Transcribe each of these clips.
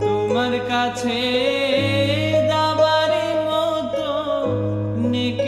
তোমার কাছে দাবার মতো নিক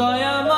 দয়াময়